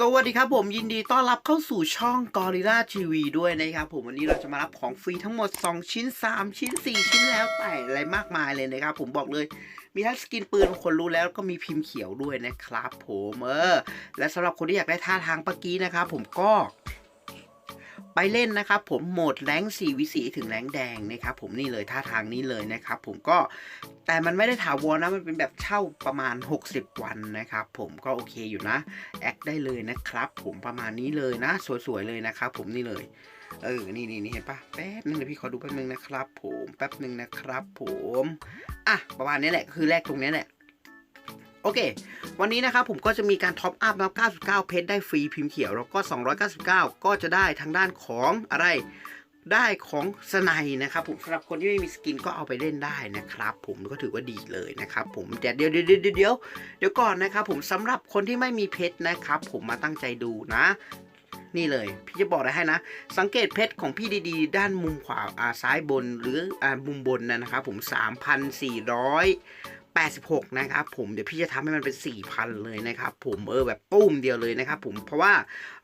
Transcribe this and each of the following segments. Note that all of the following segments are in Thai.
สวัสดีครับผมยินดีต้อนรับเข้าสู่ช่อง Gorilla TV ด้วยนะครับผมวันนี้เราจะมารับของฟรีทั้งหมด 2 ชิ้น 3 ชิ้น 4 ชิ้นแล้วแต่อะไรมากมายเลยนะครับผมบอกเลยมีทั้งสกินปืนคนรู้แล้วก็มีพิมพ์เขียวด้วยนะครับผมเออและสำหรับคนที่อยากได้ท่าทางปะกี้นะครับผมก็ ไปเล่นนะครับผมโหมดแรง4วิสีถึงแรงแดงนะครับผมนี่เลยท่าทางนี้เลยนะครับผมก็แต่มันไม่ได้ถาวรนะมันเป็นแบบเช่าประมาณ 60 วันนะครับผมก็โอเคอยู่นะแอคได้เลยนะครับผมประมาณนี้เลยนะ สวยๆเลยนะครับผมนี่เลยเออ นี่นี่นี่เห็นปะแป๊บนึงเดี๋ยวพี่ขอดูแป๊บนึงนะครับ ผม แป๊บนึงนะครับ ผม อะ ประมาณนี้แหละ คือแรกตรงนี้แหละ โอเค วันนี้นะครับผมก็จะมีการท็อปอัพนะ99 เพชรได้ฟรีพิมพ์เขียว แล้วก็ 299 ก็จะได้ทางด้านของอะไร ได้ของสไนนะครับผมสำหรับคนที่ไม่มีสกินก็เอาไปเล่นได้นะครับ ผมก็ถือว่าดีเลยนะครับผมแต่เดี๋ยวเดี๋ยวเดี๋ยวเดี๋ยวเดี๋ยวก่อนนะครับผมสำหรับคนที่ไม่มีเพชรนะครับผมมาตั้งใจดูนะนี่เลย พี่จะบอกอะไรให้นะ สังเกตเพชรของพี่ดีๆ ด้านมุมขวาอ่าซ้ายบนหรืออ่ามุมบนนะนะครับผม 86 นะครับผมเดี๋ยวพี่จะทำให้มันเป็น 4,000 เลยนะครับผมเออแบบปุ้มเดียวเลยนะครับผมเพราะว่า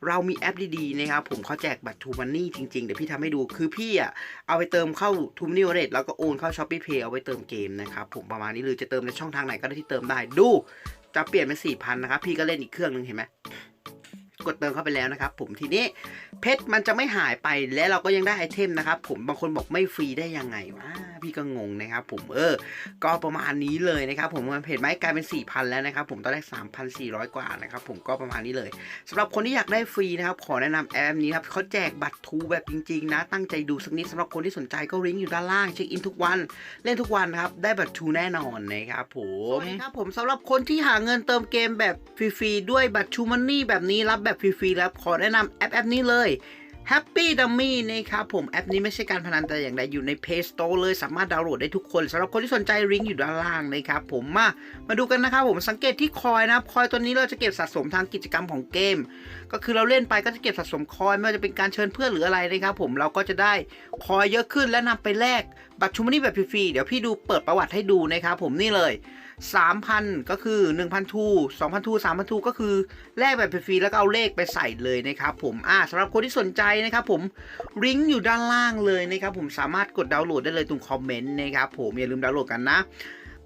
เรามีแอปดีๆนะครับผมเขาแจกบัตรทูมันนี่จริงๆ เดี๋ยวพี่ทำให้ดูคือพี่อะเอาไปเติมเข้าทูมันนี่วอเล็ตแล้วก็โอนเข้าช้อปปี้เพย์เอาไว้เติมเกมนะครับผมประมาณนี้เลยจะเติมในช่องทางไหนก็ได้ที่เติมได้ดู จะเปลี่ยนเป็น 4,000 นะครับ พี่ก็เล่นอีกเครื่องหนึงเห็นไหมกดเติมเข้าไปแล้วนะครับผมทีนี้เพชรมันจะไม่หายไปและเราก็ยังได้ไอเทมนะครับผมบางคนบอกไม่ฟรีได้ยังไงวะ พี่ก็งงนะครับผมเออ ก็ประมาณนี้เลยนะครับผมมันเห็นไหมกลายเป็น 4,000 แล้วนะครับผมตอนแรก 3,400 กว่านะครับผมก็ประมาณนี้เลยสำหรับคนที่อยากได้ฟรีนะครับขอแนะนำแอปนี้ครับเขาแจกบัตรทูแบบจริงๆนะ ตั้งใจดูสักนิดสำหรับคนที่สนใจก็ลิงก์อยู่ด้านล่างเช็คอินทุกวันเล่นทุกวันครับได้บัตรทูแน่นอนนะครับผมครับผมสำหรับคนที่หาเงินเติมเกมแบบฟรีๆด้วยบัตรชูมันนี่แบบนี้รับแบบฟรีๆแล้วขอแนะนำแอปแอปนี้เลย Happy Dummy นะครับผมแอปนี้ไม่ใช่การพนันแต่อย่างใดอยู่ใน Play Store เลยสามารถดาวน์โหลดได้ทุกคนสำหรับคนที่สนใจลิงอยู่ด้านล่างนะครับผมมามาดูกันนะครับผมสังเกตที่คอยนะครับคอยตัวนี้เราจะเก็บสะสมทางกิจกรรมของเกม ก็คือเราเล่นไปก็จะเก็บสะสมคอยไม่ว่าจะเป็นการเชิญเพื่อนหรืออะไรนะครับผมเราก็จะได้คอยเยอะขึ้นและนำไปแลกบัตรชูมันนี่แบบฟรีๆเดี๋ยวพี่ดูเปิดประวัติให้ดูนะครับผมนี่เลย 3,000 ก็คือ 1,000ทู2,000ทู3,000ทูก็คือแลกแบบฟรีแล้วก็เอาเลขไปใส่เลยนะครับผมอ่าสำหรับคนที่สนใจนะครับผมลิงก์อยู่ด้านล่างเลยนะครับผมสามารถกดดาวน์โหลดได้เลยตรงคอมเมนต์นะครับผมอย่าลืมดาวน์โหลดกันนะ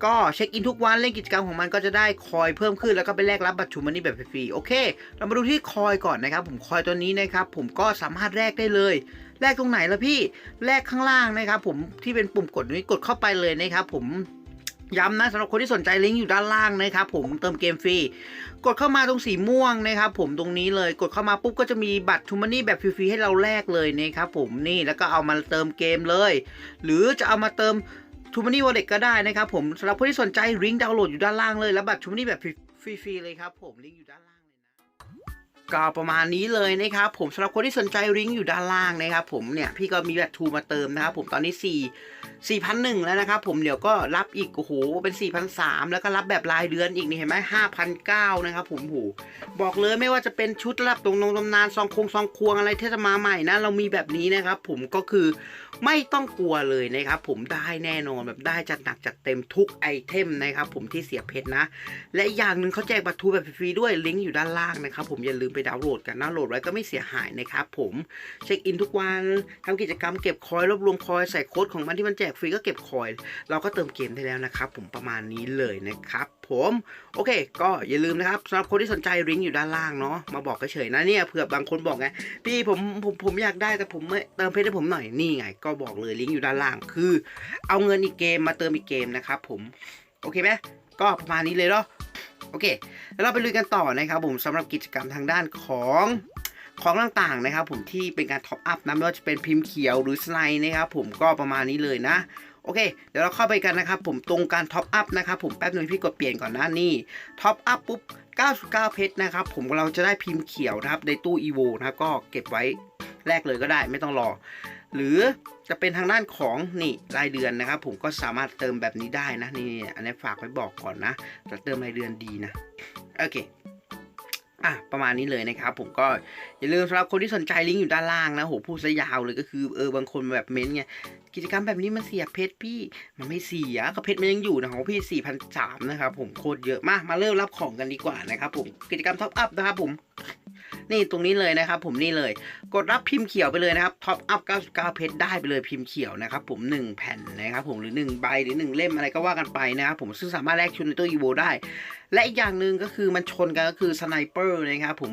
ก็เช็คอินทุกวันเล่นกิจกรรมของมันก็จะได้คอยเพิ่มขึ้นแล้วก็ไปแลกรับบัตรชูมันนี่แบบฟรีโอเค เรามาดูที่คอยก่อนนะครับ ผมคอยตัวนี้นะครับผมก็สามารถแลกได้เลยแลกตรงไหนล่ะพี่แลกข้างล่างนะครับผมที่เป็นปุ่มกดนี้กดเข้าไปเลยนะครับผม ย้ำนะสำหรับคนที่สนใจลิงก์อยู่ด้านล่างนะครับผมเติมเกมฟรีกดเข้ามาตรงสีม่วงนะครับผมตรงนี้เลยกดเข้ามาปุ๊บก็จะมีบัตรทูมันนี่แบบฟรีๆให้เราแลกเลยนะครับผมนี่แล้วก็เอามาเติมเกมเลย หรือจะเอามาเติมทูมันนี่วอลเล็ตก็ได้นะครับผมสำหรับคนที่สนใจลิงก์ดาวน์โหลดอยู่ด้านล่างเลย แล้วบัตรทูมันนี่แบบฟรีๆเลยครับผมลิงก์อยู่ด้านล่าง ก็ประมาณนี้เลยนะครับผมสำหรับคนที่สนใจลิงอยู่ด้านล่างนะครับผมเนี่ยพี่ก็มีแบบทูมาเติมนะครับผมตอนนี้ 4 4,001 แล้วนะครับผมเดี๋ยวก็รับอีกโอ้โหเป็น 4,003 แล้วก็รับแบบรายเดือนอีกนี่เห็นไหม5,009 นะครับผมโหบอกเลยไม่ว่าจะเป็นชุดรับตรงนงตำนานซองคงซองควงอะไรที่จะมาใหม่นะเรามีแบบนี้นะครับผมก็คือ ไม่ต้องกลัวเลยนะครับ ผมได้แน่นอนแบบได้จัดหนักจัดเต็มทุกไอเทมนะครับผมที่เสียเพชรนะ และอย่างหนึ่งเขาแจกบัตรทูแบบฟรีด้วยลิงก์อยู่ด้านล่างนะครับผมอย่าลืมไปดาวน์โหลดกันนะโหลดไว้ก็ไม่เสียหายนะครับผมเช็คอินทุกวันทำกิจกรรมเก็บคอยรวบรวมคอยใส่โค้ดของมันที่มันแจกฟรีก็เก็บคอย เราก็เติมเกมได้แล้วนะครับผมประมาณนี้เลยนะครับ ผมโอเค ก็อย่าลืมนะครับสำหรับคนที่สนใจลิงก์อยู่ด้านล่างเนาะมาบอกเฉยๆนะเนี่ยเผื่อบางคนบอกไงพี่ผมผมผมอยากได้แต่ผมไม่เติมเพชรให้ผมหน่อยนี่ไง ก็บอกเลยลิงก์อยู่ด้านล่าง คือ เอาเงินอีกเกมมาเติมอีกเกมนะครับผมโอเคไหมก็ประมาณนี้เลยเนาะโอเค แล้วเราไปลุยกันต่อนะครับผมสำหรับกิจกรรมทางด้านของของต่างๆนะครับผมที่เป็นการท็อปอัพนะไม่ว่าจะเป็นพิมพ์เขียวหรือสไนด์นะครับผมก็ประมาณนี้เลยนะ โอเค เดี๋ยวเราเข้าไปกันนะครับ ผมตรงการท็อปอัพนะครับผมแป๊บนึงพี่กดเปลี่ยนก่อนนะนี่ท็อปอัพปุ๊บ 99 เพชรนะครับ ผมเราจะได้พิมพ์เขียวนะครับในตู้อีโวนะครับก็เก็บไว้แลกเลยก็ได้ไม่ต้องรอ หรือจะเป็นทางด้านของนี่รายเดือนนะครับ ผมก็สามารถเติมแบบนี้ได้นะนี่อันนี้ฝากไว้บอกก่อนนะแต่เติมรายเดือนดีนะโอเค อะประมาณนี้เลยนะครับ ผมก็อย่าลืมสำหรับคนที่สนใจลิงก์อยู่ด้านล่างนะโหพูดซะยาวเลยก็คือเออบางคนแบบเม้นไงกิจกรรมแบบนี้มันเสียเพชรพี่มันไม่เสียก็เพชรมันยังอยู่นะของพี่4 0 0นะครับผมโคตรเยอะมากมาเริ่มรับของกันดีกว่านะครับผมกิจกรรมท็อปอัพนะครับผม นี่ตรงนี้เลยนะครับ ผมนี่เลย กดรับพิมพ์เขียวไปเลยนะครับท็อปอัพ99เพชรได้ไปเลยพิมพ์เขียวนะครับผม 1 แผ่นนะครับผมหรือ 1 ใบหรือ 1 เล่มอะไรก็ว่ากันไปนะครับผมซึ่งสามารถแลกชุดในตู้อีโวได้ และอีกอย่างหนึ่งก็คือมันชนกันก็คือสไนเปอร์นะครับผม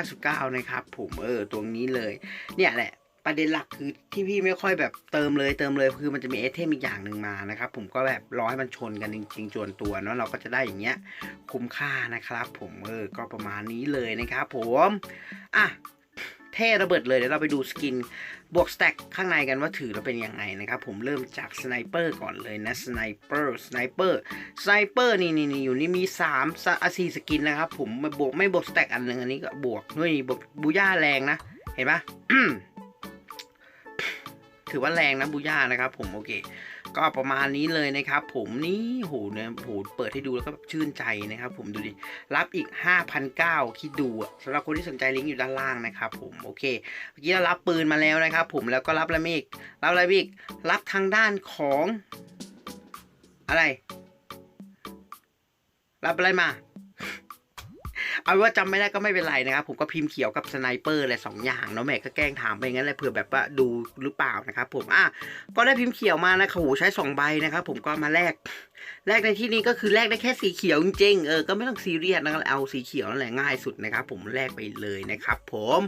299 นะครับผมเออตรงนี้เลยเนี่ยแหละ ประเด็นหลักคือที่พี่ไม่ค่อยแบบเติมเลยเติมเลยคือมันจะมีไอเทมอีกอย่างหนึ่งมานะครับ ผมก็แบบร้อยมันชนกันจริงๆจวนตัวเนาะเราก็จะได้อย่างเงี้ยคุ้มค่านะครับ ผมเออก็ประมาณนี้เลยนะครับผมอะเท่ระเบิดเลยเดี๋ยวเราไปดูสกินบวกสแต็กข้างในกันว่าถือแล้วเป็นยังไงนะครับ ผมเริ่มจากสไนเปอร์ก่อนเลยนะสไนเปอร์สไนเปอร์สไนเปอร์นี่นี่นี่อยู่นี่มี3สอะสี่สกินนะครับ ผมมาบวกไม่บวกสแต็กอันหนึ่งอันนี้ก็บวกเฮ้ยบวกบูย่าแรงนะ เห็นปะ ถือว่าแรงนะบูย่านะครับ ผมโอเค ก็ประมาณนี้เลยนะครับ ผมนี่โหเนี่ยโหเปิดให้ดูแล้วก็แบบชื่นใจนะครับ ผมดูดิรับอีก 5,009คิดดูสำหรับคนที่สนใจลิงก์อยู่ด้านล่างนะครับ ผมโอเคเมื่อกี้เรารับปืนมาแล้วนะครับ ผมแล้วก็รับอะไรมาอีกรับอะไรอีกรับทางด้านของ อะไร รับอะไรมา เอาว่าจำไม่ได้ก็ไม่เป็นไรนะครับ ผมก็พิมพ์เขียวกับสไนเปอร์อะไรสองอย่างเนาะแม่ก็แกล้งถามไปงั้นแหละเผื่อแบบว่าดูหรือเปล่านะครับผมอะก็ได้พิมพ์เขียวมานะครับโหใช้สองใบนะครับผมก็มาแลกแลกในที่นี้ก็คือแลกได้แค่สีเขียวจริงๆเออก็ไม่ต้องซีเรียสนะครับเอาสีเขียวนั่นแหละง่ายสุดนะครับ ผมแลกไปเลยนะครับผม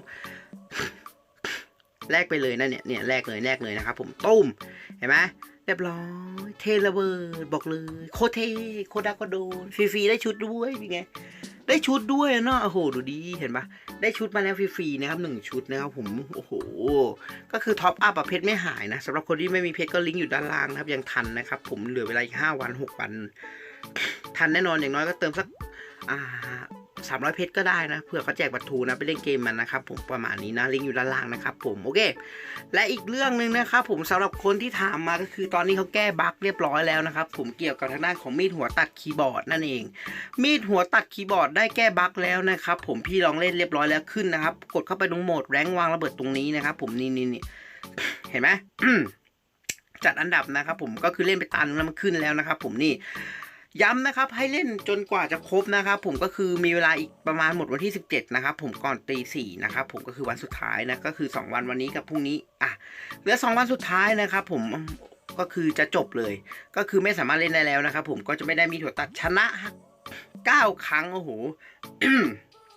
แลกไปเลยนะเนี่ยเนี่ยแลกเลยแลกเลยนะครับผมตุ้มเห็นไหมเรียบร้อยเทระเบิดบอกเลย โคเทโคดักโคโดนฟรีๆได้ชุดด้วยเป็นไง ได้ชุดด้วยเนาะโอ้โหดูดีเห็นปะได้ชุดมาแล้วฟรีๆนะครับหนึ่งชุดนะครับผมโอ้โหก็คือท็อปอัพอะเพชรไม่หายนะสำหรับคนที่ไม่มีเพชรก็ลิงก์อยู่ด้านล่างนะครับยังทันนะครับผมเหลือเวลาอีกห้าวันหกวัน ทันแน่นอนอย่างน้อยก็เติมสักอ่า สามร้อยเพชรก็ได้นะเผื่อเขาแจกบัตรทูนะไปเล่นเกมมันนะครับผมประมาณนี้นะลิงก์อยู่ด้านล่างนะครับผมโอเค และอีกเรื่องหนึ่งนะครับผมสำหรับคนที่ถามมาก็คือตอนนี้เขาแก้บั๊กเรียบร้อยแล้วนะครับผมเกี่ยวกับทางด้านของมีดหัวตัดคีย์บอร์ดนั่นเอง มีดหัวตัดคีย์บอร์ดได้แก้บั๊กแล้วนะครับผมพี่ลองเล่นเรียบร้อยแล้วขึ้นนะครับกดเข้าไปตรงโหมดแรงวางระเบิดตรงนี้นะครับผมนี่นี่นี่เห็นไหมจัดอันดับนะครับผมก็คือเล่นไปตันแล้วมันขึ้นแล้วนะครับผมนี่ ย้ำนะครับให้เล่นจนกว่าจะครบนะครับผมก็คือมีเวลาอีกประมาณหมดวันที่ 17 นะครับผมก่อนตีสี่นะครับผมก็คือวันสุดท้ายนะก็คือ 2 วันวันนี้กับพรุ่งนี้อะเหลือ 2 วันสุดท้ายนะครับผมก็คือจะจบเลย ก็คือไม่สามารถเล่นได้แล้วนะครับผมก็จะไม่ได้มีถั่วตัดชนะเก้าครั้งโอ้โห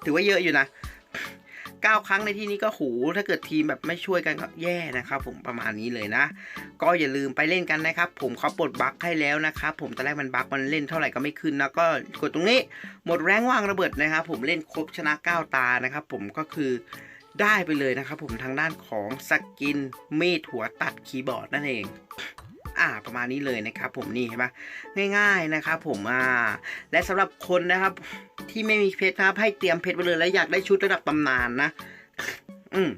ถือว่าเยอะอยู่นะ เก้าครั้งในที่นี้ก็โหถ้าเกิดทีมแบบไม่ช่วยกันก็แย่นะครับ ผมประมาณนี้เลยนะ ก็อย่าลืมไปเล่นกันนะครับ ผมเขาปลดบั๊กให้แล้วนะครับผมตอนแรกมันบั๊กมันเล่นเท่าไหร่ก็ไม่ขึ้นนะก็กดตรงนี้หมดแรงว่างระเบิดนะครับ ผมเล่นครบชนะ 9 ตานะครับ ผมก็คือได้ไปเลยนะครับผมทางด้านของสกินมีดหัวตัดคีย์บอร์ดนั่นเอง อ่าประมาณนี้เลยนะครับ ผมนี่เห็นปะง่าย ๆนะครับ ผมอ่าและสำหรับคนนะครับ ที่ไม่มีเพชรนะครับให้เตรียมเพชรไปเลยและอยากได้ชุดระดับตำนานนะ อืม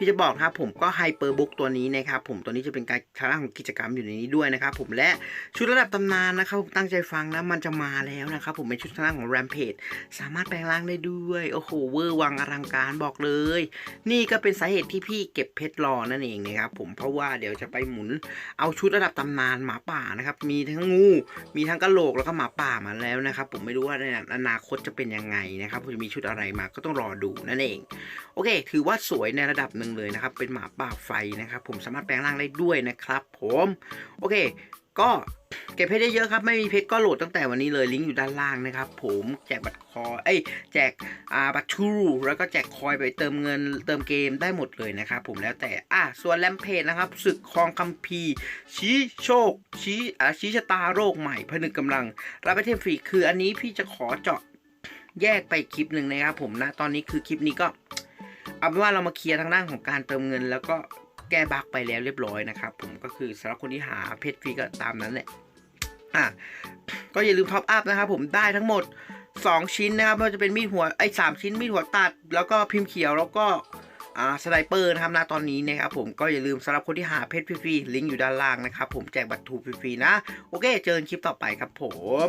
พี่จะบอกนะครับผมก็ไฮเปอร์บุ๊กตัวนี้นะครับผมตัวนี้จะเป็นการทางด้าของกิจกรรมอยู่ในนี้ด้วยนะครับผมและชุดระดับตำนานนะครับผมตั้งใจฟังนะมันจะมาแล้วนะครับผมเป็นชุดทางด้าของ Rampage สามารถแปลงร่างได้ด้วยโอ้โหเวอร์วังอลังการบอกเลย นี่ก็เป็นสาเหตุที่พี่เก็บเพชรรอนั่นเองนะครับผมเพราะว่าเดี๋ยวจะไปหมุนเอาชุดระดับตำนานหมาป่านะครับมีทั้งงู มีทั้งกระโหลกแล้วก็หมาป่ามาแล้วนะครับผมไม่รู้ว่าในอนาคตจะเป็นยังไงนะครับจะมีชุดอะไรมาก็ต้องรอดูนั่นเอง โอเค ถือว่าสวยในระดับหนึ่งเลยนะครับ เป็นหมาป่าไฟนะครับ ผมสามารถแปลงร่างได้ด้วยนะครับ ผมโอเค ก็เก็บเพชรได้เยอะครับ ไม่มีเพชรก็โหลดตั้งแต่วันนี้เลยลิงก์อยู่ด้านล่างนะครับ ผมแจกบัตรคอยเอ้ยแจกอ่าบัตรชูแล้วก็แจกคอยไปเติมเงินเติมเกมได้หมดเลยนะครับ ผมแล้วแต่อะส่วนแรมเพจนะครับศึกคลองคัมภีร์ชี้โชค ชี้อ่าชี้ชะตาโรคใหม่ผนึกกำลัง รับไปเทมฟรีคืออันนี้พี่จะขอเจาะแยกไปคลิปหนึ่งนะครับผมนะ ตอนนี้คือคลิปนี้ก็ เอาเป็นว่าเรามาเคลียร์ทางด้านของการเติมเงิน แล้วก็แก้บั๊กไปแล้วเรียบร้อยนะครับ ผมก็คือสำหรับคนที่หาเพชรฟรีก็ตามนั้นแหละอะก็อย่าลืมท็อปอัพนะครับผมได้ทั้งหมด 2 ชิ้นนะครับไม่ว่าจะเป็นมีดหัวไอ้สชิ้นมีดหัวตัด แล้วก็พิมพ์เขียวแล้วก็อ่าสไนเปอร์นะครับณตอนนี้นะครับผมก็อย่าลืมสำหรับคนที่หาเพชรฟรีลิงก์อยู่ด้านล่างนะครับผมแจกบัตรทูฟรีนะ โอเค เจอกันคลิปต่อไปครับผม